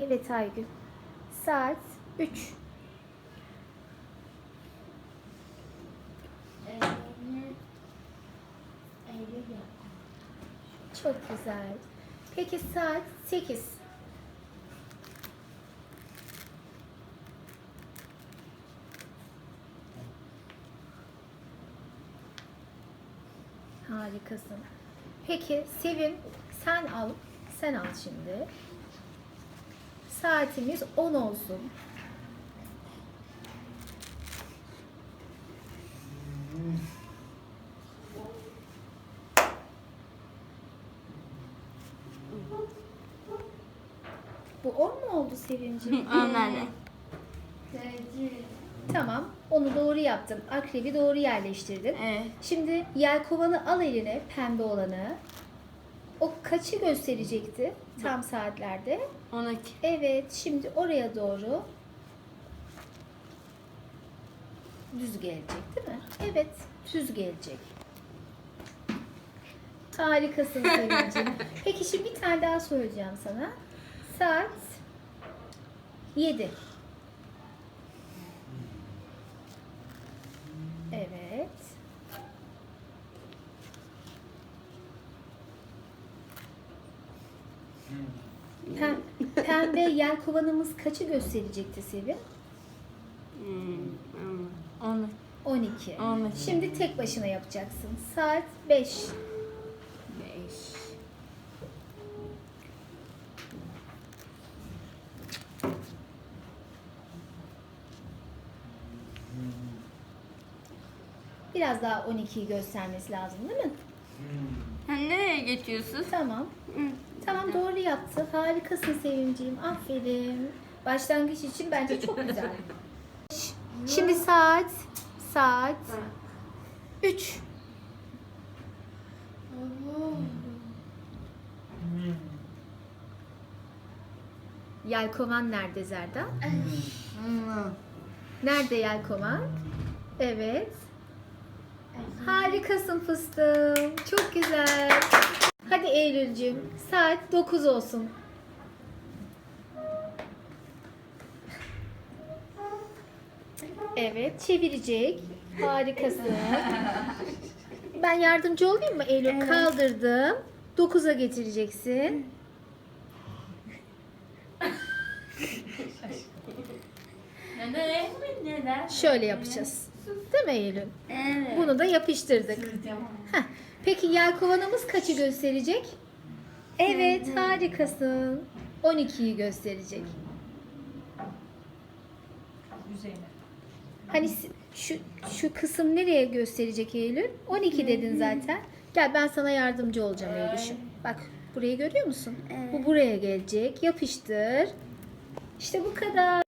Evet Aygül. Saat 3. Çok güzel. Peki saat 8. Harikasın. Peki Sevim sen al. Sen al şimdi. Saatimiz 10 olsun. Bu 10 mu oldu Sevimciğim? Anneanne. Tamam. Onu doğru yaptın. Akrebi doğru yerleştirdin. Evet. Şimdi yelkovanı al eline pembe olanı. O kaçı gösterecekti tam saatlerde? 12. Evet, şimdi oraya doğru düz gelecek değil mi? Evet, düz gelecek. Harikasın Sevincim. Peki şimdi bir tane daha söyleyeceğim sana. Saat 7. Evet. Pem- pembe yelkovanımız kaçı gösterecekti Sevim? Hmm. 10. 12. 12. Şimdi tek başına yapacaksın. Saat 5. 5. Biraz daha 12'yi göstermesi lazım değil mi? Sen nereye geçiyorsun? Tamam. Hı. Tamam doğru yaptı. Harikasın Sevimciğim. Aferin. Başlangıç için bence çok güzel. Şimdi saat saat 3. Yelkovan nerede Zerda? Nerede yelkovan? Evet. Harikasın fıstığım. Çok güzel. Hadi Eylül'cüğüm. Saat 9 olsun. Evet, çevirecek. Harikasın. Ben yardımcı olayım mı Eylül? Kaldırdım. 9'a getireceksin. Şöyle yapacağız. Değil mi Eylül? Evet. Bunu da yapıştırdık. Heh. Peki yelkovanımız kaçı gösterecek? Evet, harikasın. 12'yi gösterecek. Hani şu şu kısım nereye gösterecek Eylül? 12 dedin zaten. Gel ben sana yardımcı olacağım Eylül'cüğüm. Bak burayı görüyor musun? Bu buraya gelecek. Yapıştır. İşte bu kadar.